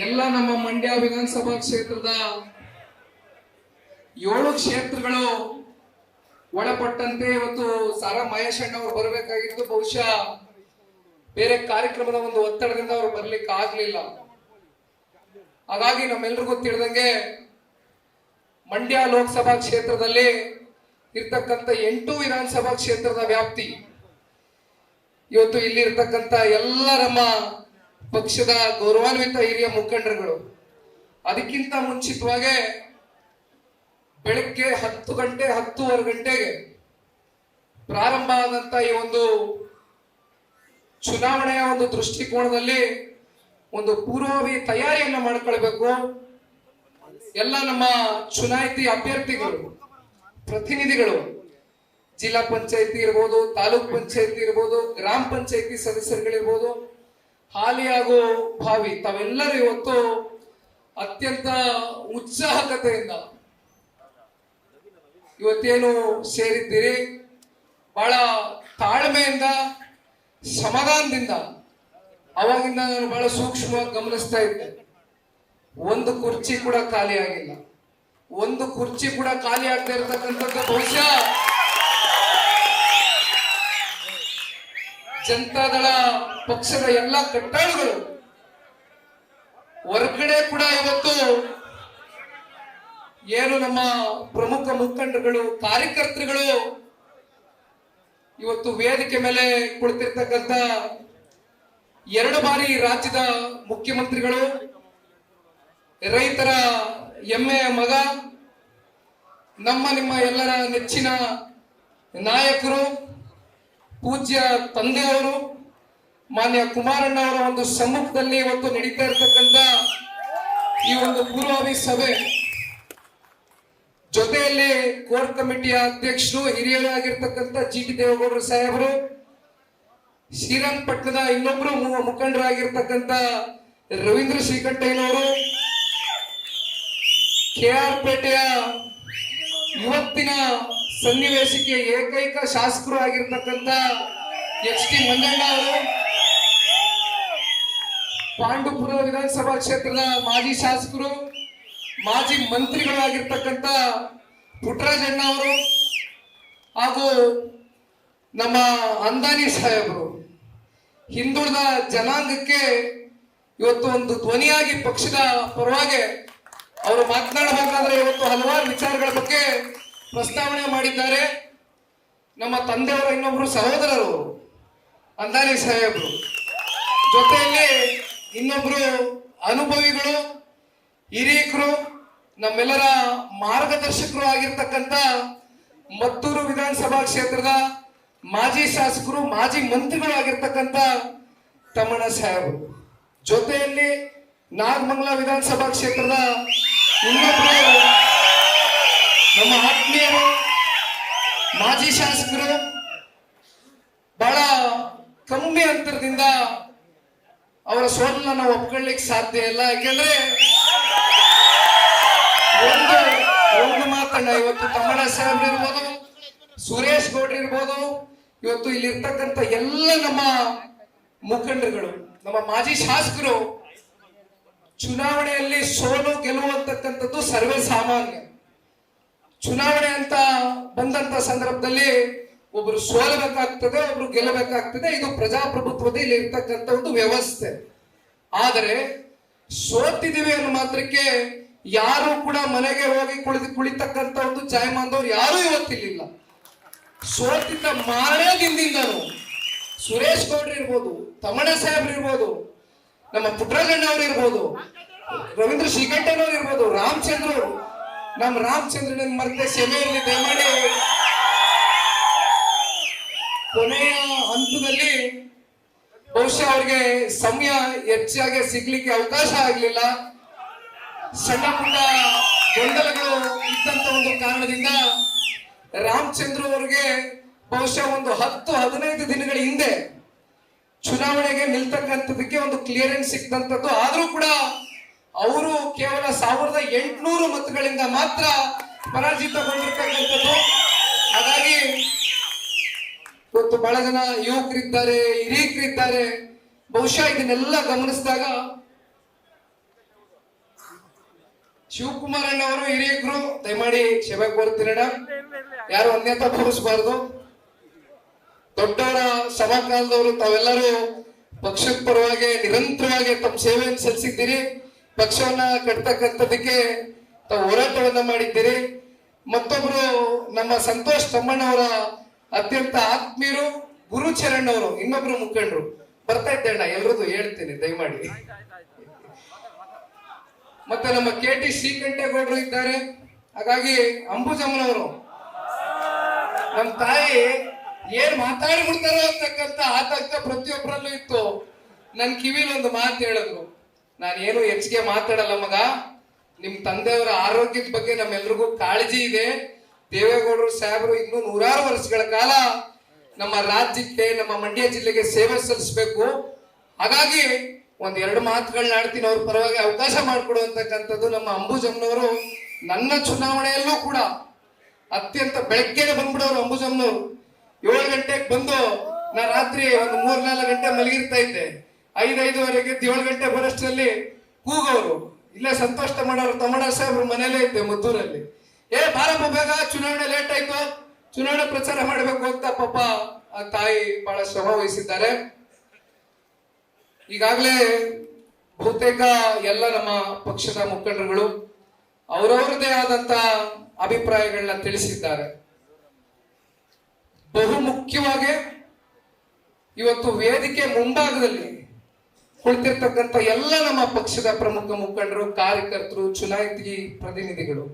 ಎಲ್ಲ ನಮ್ಮ ಮಂಡ್ಯ ವಿಧಾನಸಭಾ ಕ್ಷೇತ್ರದ ಏಳು ಕ್ಷೇತ್ರಗಳು ಒಳಪಟ್ಟಂತೆ ಇವತ್ತು ಸಾರಾ ಮಹೇಶ್ ಅಣ್ಣ ಅವರು ಬರಬೇಕಾಗಿತ್ತು. ಬಹುಶಃ ಬೇರೆ ಕಾರ್ಯಕ್ರಮದ ಒಂದು ಒತ್ತಡದಿಂದ ಅವರು ಬರ್ಲಿಕ್ಕೆ ಆಗ್ಲಿಲ್ಲ. ಹಾಗಾಗಿ ನಮ್ಮೆಲ್ರಿಗೂ ತಿಳಿದಂಗೆ ಮಂಡ್ಯ ಲೋಕಸಭಾ ಕ್ಷೇತ್ರದಲ್ಲಿ ಇರ್ತಕ್ಕಂಥ ಎಂಟು ವಿಧಾನಸಭಾ ಕ್ಷೇತ್ರದ ವ್ಯಾಪ್ತಿ ಇವತ್ತು ಇಲ್ಲಿ ಇರ್ತಕ್ಕಂಥ ಎಲ್ಲ ನಮ್ಮ ಪಕ್ಷದ ಗೌರವಾನ್ವಿತ ಹಿರಿಯ ಮುಖಂಡರುಗಳು, ಅದಕ್ಕಿಂತ ಮುಂಚಿತವಾಗಿ ಬೆಳಗ್ಗೆ ಹತ್ತು ಗಂಟೆ, ಹತ್ತೂವರೆ ಗಂಟೆಗೆ ಪ್ರಾರಂಭ ಆದಂತ ಈ ಒಂದು ಚುನಾವಣೆಯ ಒಂದು ದೃಷ್ಟಿಕೋನದಲ್ಲಿ ಒಂದು ಪೂರ್ವಭಾವಿ ತಯಾರಿಯನ್ನು ಮಾಡ್ಕೊಳ್ಬೇಕು. ಎಲ್ಲ ನಮ್ಮ ಚುನಾಯಿತಿ ಅಭ್ಯರ್ಥಿಗಳು, ಪ್ರತಿನಿಧಿಗಳು, ಜಿಲ್ಲಾ ಪಂಚಾಯತಿ ಇರ್ಬೋದು, ತಾಲೂಕ್ ಪಂಚಾಯತಿ ಇರ್ಬೋದು, ಗ್ರಾಮ ಪಂಚಾಯತಿ ಸದಸ್ಯರುಗಳಿರ್ಬೋದು ಹಾಲಿ ಹಾಗೂ ಭಾವಿ ತಾವೆಲ್ಲರೂ ಇವತ್ತು ಅತ್ಯಂತ ಉತ್ಸಾಹಕತೆಯಿಂದ ಇವತ್ತೇನು ಸೇರಿದ್ದೀರಿ? ಬಹಳ ತಾಳ್ಮೆಯಿಂದ, ಸಮಾಧಾನದಿಂದ. ಅವಾಗಿಂದ ನಾನು ಬಹಳ ಸೂಕ್ಷ್ಮವಾಗಿ ಗಮನಿಸ್ತಾ ಇದ್ದೆ. ಒಂದು ಕುರ್ಚಿ ಕೂಡ ಖಾಲಿ ಆಗಿಲ್ಲ. ಒಂದು ಕುರ್ಚಿ ಕೂಡ ಖಾಲಿ ಆಗದೆ ಇರತಕ್ಕಂಥದ್ದು ಬಹುಶಃ ಜನತಾದಳ ಪಕ್ಷದ ಎಲ್ಲ ಕಟ್ಟಾಳುಗಳು ಹೊರಗಡೆ ಕೂಡ ಇವತ್ತು ಏನು ನಮ್ಮ ಪ್ರಮುಖ ಮುಖಂಡರುಗಳು, ಕಾರ್ಯಕರ್ತರುಗಳು ಇವತ್ತು ವೇದಿಕೆ ಮೇಲೆ ಕುಳಿತಿರ್ತಕ್ಕಂಥ ಎರಡು ಬಾರಿ ರಾಜ್ಯದ ಮುಖ್ಯಮಂತ್ರಿಗಳು, ರೈತರ ಹೆಮ್ಮೆಯ ಮಗ, ನಮ್ಮ ನಿಮ್ಮ ಎಲ್ಲರ ನೆಚ್ಚಿನ ನಾಯಕರು ಪೂಜ್ಯ ತಂದೆಯವರು ಮಾನ್ಯ ಕುಮಾರಣ್ಣ ಅವರ ಒಂದು ಸಮ್ಮುಖದಲ್ಲಿ ಇವತ್ತು ನಡೀತಾ ಇರತಕ್ಕಂತ ಈ ಒಂದು ಪೂರ್ವಾವಿ ಸಭೆ. ಜೊತೆಯಲ್ಲಿ ಕೋರ್ ಕಮಿಟಿಯ ಅಧ್ಯಕ್ಷರು, ಹಿರಿಯರಾಗಿರ್ತಕ್ಕಂಥ ಜಿ ಟಿ ದೇವೇಗೌಡರು ಸಾಹೇಬರು, ಶ್ರೀರಂಗಪಟ್ಟಣದ ಇನ್ನೊಬ್ರು ಮುಖಂಡರಾಗಿರ್ತಕ್ಕಂಥ ರವೀಂದ್ರ ಶ್ರೀಕಂಠಯ್ಯನವರು ಕೆ ಆರ್ ಪೇಟೆಯ ಇವತ್ತಿನ ಸನ್ನಿವೇಶಕ್ಕೆ ಏಕೈಕ ಶಾಸಕರು ಆಗಿರ್ತಕ್ಕಂಥ ಎಚ್ ಟಿ ಮಂಜಣ್ಣ ಅವರು, ಪಾಂಡುಪುರ ವಿಧಾನಸಭಾ ಕ್ಷೇತ್ರದ ಮಾಜಿ ಶಾಸಕರು, ಮಾಜಿ ಮಂತ್ರಿಗಳಾಗಿರ್ತಕ್ಕಂಥ ಪುಟ್ಟರಾಜಣ್ಣ ಅವರು ಹಾಗೂ ನಮ್ಮ ಅಂದಾನಿ ಸಾಹೇಬರು. ಹಿಂದುಳಿದ ಜನಾಂಗಕ್ಕೆ ಇವತ್ತು ಒಂದು ಧ್ವನಿಯಾಗಿ ಪಕ್ಷದ ಪರವಾಗಿ ಅವರು ಮಾತನಾಡಬೇಕಾದ್ರೆ ಇವತ್ತು ಹಲವಾರು ವಿಚಾರಗಳ ಬಗ್ಗೆ ಪ್ರಸ್ತಾವನೆ ಮಾಡಿದ್ದಾರೆ ನಮ್ಮ ತಂದೆಯವರ, ಇನ್ನೊಬ್ರು ಸಹೋದರರು. ಅಂದಾನಿ ಸಾಹೇಬರು ಜೊತೆಯಲ್ಲಿ ಇನ್ನೊಬ್ರು ಅನುಭವಿಗಳು, ಹಿರಿಯಕರು, ನಮ್ಮೆಲ್ಲರ ಮಾರ್ಗದರ್ಶಕರು ಆಗಿರ್ತಕ್ಕಂಥ ಮತ್ತೂರು ವಿಧಾನಸಭಾ ಕ್ಷೇತ್ರದ ಮಾಜಿ ಶಾಸಕರು, ಮಾಜಿ ಮಂತ್ರಿಗಳು ಆಗಿರ್ತಕ್ಕಂಥ ತಮ್ಮಣ್ಣ ಸಾಹೇಬರು ಜೊತೆಯಲ್ಲಿ ನಾಗಮಂಗಲ ವಿಧಾನಸಭಾ ಕ್ಷೇತ್ರದ ಇನ್ನೊಬ್ರು ನಮ್ಮ ಆತ್ಮೀಯರು, ಮಾಜಿ ಶಾಸಕರು, ಬಹಳ ಕಮ್ಮಿ ಅಂತರದಿಂದ ಅವರ ಸೋಲನ್ನ ನಾವು ಒಪ್ಕೊಳ್ಳಿಕ್ಕೆ ಸಾಧ್ಯ ಇಲ್ಲ. ಯಾಕೆಂದ್ರೆ ಒಂದು ಒಂದು ಮಾತನ್ನ ಇವತ್ತು ತಮ್ಮಣ್ಣ ಸಾಹೇಬ್ರು ಇರ್ಬೋದು, ಸುರೇಶ್ ಗೌಡ್ರು ಇರ್ಬೋದು, ಇವತ್ತು ಇಲ್ಲಿ ಇರ್ತಕ್ಕಂಥ ಎಲ್ಲ ನಮ್ಮ ಮುಖಂಡರುಗಳು, ನಮ್ಮ ಮಾಜಿ ಶಾಸಕರು ಚುನಾವಣೆಯಲ್ಲಿ ಸೋಲು ಗೆಲುವು ಅಂತಕ್ಕಂಥದ್ದು ಸರ್ವೇ ಸಾಮಾನ್ಯ ಚುನಾವಣೆ ಅಂತ ಬಂದಂತ ಸಂದರ್ಭದಲ್ಲಿ ಒಬ್ರು ಸೋಲಬೇಕಾಗ್ತದೆ, ಒಬ್ರು ಗೆಲ್ಲಬೇಕಾಗ್ತದೆ. ಇದು ಪ್ರಜಾಪ್ರಭುತ್ವದ ಇಲ್ಲಿ ಇರ್ತಕ್ಕಂಥ ಒಂದು ವ್ಯವಸ್ಥೆ. ಆದರೆ ಸೋತಿದ್ದೀವಿ ಅನ್ನೋ ಮಾತ್ರಕ್ಕೆ ಯಾರು ಕೂಡ ಮನೆಗೆ ಹೋಗಿ ಕುಳಿತು ಕುಳಿತಕ್ಕಂತ ಒಂದು ಜಾಯಮಾನದವ್ರು ಯಾರು ಇವತ್ತಿಲ್ಲ ಸೋತಿದ್ದ ಮಾರನೇ ದಿನದಿಂದನು ಸುರೇಶ್ ಗೌಡ್ರು ಇರ್ಬೋದು ತಮಣ ಸಾಹೇಬ್ರು ಇರ್ಬೋದು, ನಮ್ಮ ಪುಟ್ಟರಾಜಣ್ಣ ಅವ್ರು ಇರ್ಬೋದು, ರವೀಂದ್ರ ಶ್ರೀಕಂಠನವ್ರು ಇರ್ಬೋದು ರಾಮಚಂದ್ರ ನಮ್ಮ ರಾಮಚಂದ್ರನ ಮರ್ತೆ ಸೆಮೆಯಲ್ಲಿ ದಯಮಾಡಿ ಕೊನೆಯ ಹಂತದಲ್ಲಿ ಬಹುಶಃ ಅವ್ರಿಗೆ ಸಮಯ ಹೆಚ್ಚಾಗಿ ಸಿಗ್ಲಿಕ್ಕೆ ಅವಕಾಶ ಆಗಲಿಲ್ಲ. ಸಣ್ಣ ಪುಟ್ಟ ಗೊಂದಲಗಳು ಇದ್ದಂತ ಒಂದು ಕಾರಣದಿಂದ ರಾಮಚಂದ್ರ ಅವ್ರಿಗೆ ಬಹುಶಃ ಒಂದು ಹತ್ತು, ಹದಿನೈದು ದಿನಗಳ ಹಿಂದೆ ಚುನಾವಣೆಗೆ ನಿಲ್ತಕ್ಕಂಥದಕ್ಕೆ ಒಂದು ಕ್ಲಿಯರೆನ್ಸ್ ಸಿಕ್ತಂಥದ್ದು ಆದರೂ ಕೂಡ ಅವರು ಕೇವಲ ಸಾವಿರದ ಎಂಟುನೂರು ಮತಗಳಿಂದ ಮಾತ್ರ ಪರಾಜಿತಗೊಂಡಿರ್ತಕ್ಕಂಥದ್ದು. ಹಾಗಾಗಿ ಇವತ್ತು ಬಹಳ ಜನ ಯುವಕರಿದ್ದಾರೆ, ಹಿರಿಯಕರಿದ್ದಾರೆ. ಬಹುಶಃ ಇದನ್ನೆಲ್ಲ ಗಮನಿಸಿದಾಗ ಶಿವಕುಮಾರಣ್ಣ ಅವರು ಹಿರಿಯಕರು, ದಯಮಾಡಿ ಕ್ಷಮೆ ಕೋರ್ತೀರಣ್ಣ ಯಾರು ಅನ್ಯತ ಭಾವಿಸಬಾರ್ದು ದೊಡ್ಡವರ ಸಮಕಾಲದವರು ತಾವೆಲ್ಲರೂ ಪಕ್ಷದ ಪರವಾಗಿ ನಿರಂತರವಾಗಿ ತಮ್ಮ ಸೇವೆಯನ್ನು ಸಲ್ಲಿಸಿದ್ದೀರಿ. ಪಕ್ಷವನ್ನ ಕಟ್ತಕ್ಕಂಥದಕ್ಕೆ ತಾವು ಹೋರಾಟವನ್ನ ಮಾಡಿದ್ದೀರಿ. ಮತ್ತೊಬ್ರು ನಮ್ಮ ಸಂತೋಷ್ ತಮ್ಮಣ್ಣವರ ಅತ್ಯಂತ ಆತ್ಮೀಯರು ಗುರುಚರಣ್ ಅವರು, ಇನ್ನೊಬ್ರು ಮುಖಂಡರು. ಬರ್ತಾ ಇದ್ದಣ್ಣ ಎಲ್ರದ್ದು ಹೇಳ್ತೀನಿ, ದಯಮಾಡಿ. ಮತ್ತೆ ನಮ್ಮ ಕೆ ಟಿ ಶ್ರೀಕಂಠೇಗೌಡರು ಇದ್ದಾರೆ. ಹಾಗಾಗಿ ಅಂಬುಜಮ್ಮನವರು ನಮ್ಮ ತಾಯಿ ಏನ್ ಮಾತಾಡ್ಬಿಡ್ತಾರೋ ಅಂತಕ್ಕಂಥ ಆತಂಕ ಪ್ರತಿಯೊಬ್ಬರಲ್ಲೂ ಇತ್ತು. ನನ್ ಕಿವಿಲೊಂದು ಮಾತು ಹೇಳಿದ್ರು ನಾನು ಏನು ಹೆಚ್ಚಿಗೆ ಮಾತಾಡಲ್ಲ ಮಗ. ನಿಮ್ ತಂದೆಯವರ ಆರೋಗ್ಯದ ಬಗ್ಗೆ ನಮ್ಮೆಲ್ರಿಗೂ ಕಾಳಜಿ ಇದೆ. ದೇವೇಗೌಡರು ಸಾಹೇಬರು ಇನ್ನೂ ನೂರಾರು ವರ್ಷಗಳ ಕಾಲ ನಮ್ಮ ರಾಜ್ಯಕ್ಕೆ, ನಮ್ಮ ಮಂಡ್ಯ ಜಿಲ್ಲೆಗೆ ಸೇವೆ ಸಲ್ಲಿಸಬೇಕು. ಹಾಗಾಗಿ ಒಂದ್ ಎರಡು ಮಾತುಗಳನ್ನ ಆಡ್ತೀನಿ ಅವ್ರ ಪರವಾಗಿ ಅವಕಾಶ ಮಾಡಿಕೊಡುವಂತಕ್ಕಂಥದ್ದು ನಮ್ಮ ಅಂಬುಜಮ್ಮನವರು ನನ್ನ ಚುನಾವಣೆಯಲ್ಲೂ ಕೂಡ ಅತ್ಯಂತ ಬೆಳಗ್ಗೆನೆ ಬಂದ್ಬಿಡೋರು ಅಂಬುಜಮ್ಮನವರು ಏಳು ಗಂಟೆಗೆ ಬಂದು ನಾ ರಾತ್ರಿ ಒಂದು ಮೂರ್ ನಾಲ್ಕು ಗಂಟೆ ಮಲಗಿರ್ತಾ ಇದ್ದೆ. ಐದ್ ಐದುವರೆಗೆ ಎದ್ದು ಏಳು ಗಂಟೆ ಬರೋಷ್ಟರಲ್ಲಿ ಕೂಗೋರು. ಇಲ್ಲೇ ಸಂತೋಷ ಮಾಡೋರು ತಮ್ಮಣ್ಣ ಸಾಹೇಬ್ರು ಮನೇಲೇ ಇದ್ದೆ ಮದ್ದೂರಲ್ಲಿ. ಏ ಬಾರಪ್ಪ ಬೇಗ ಚುನಾವಣೆ ಲೇಟ್ ಆಯ್ತು. ಚುನಾವಣೆ ಪ್ರಚಾರ ಮಾಡಬೇಕು ಅಂತ ಪಾಪ ಆ ತಾಯಿ ಬಹಳ ಶ್ರಮ ವಹಿಸಿದ್ದಾರೆ. ಈಗಾಗಲೇ ಬಹುತೇಕ ಎಲ್ಲ ನಮ್ಮ ಪಕ್ಷದ ಮುಖಂಡರುಗಳು ಅವರವರದೇ ಆದಂತ ಅಭಿಪ್ರಾಯಗಳನ್ನ ತಿಳಿಸಿದ್ದಾರೆ. ಬಹು ಮುಖ್ಯವಾಗಿ ಇವತ್ತು ವೇದಿಕೆ ಮುಂಭಾಗದಲ್ಲಿ ಕುಳಿತಿರ್ತಕ್ಕಂಥ ಎಲ್ಲ ನಮ್ಮ ಪಕ್ಷದ ಪ್ರಮುಖ ಮುಖಂಡರು ಕಾರ್ಯಕರ್ತರು ಚುನಾಯಿತಿ ಪ್ರತಿನಿಧಿಗಳು.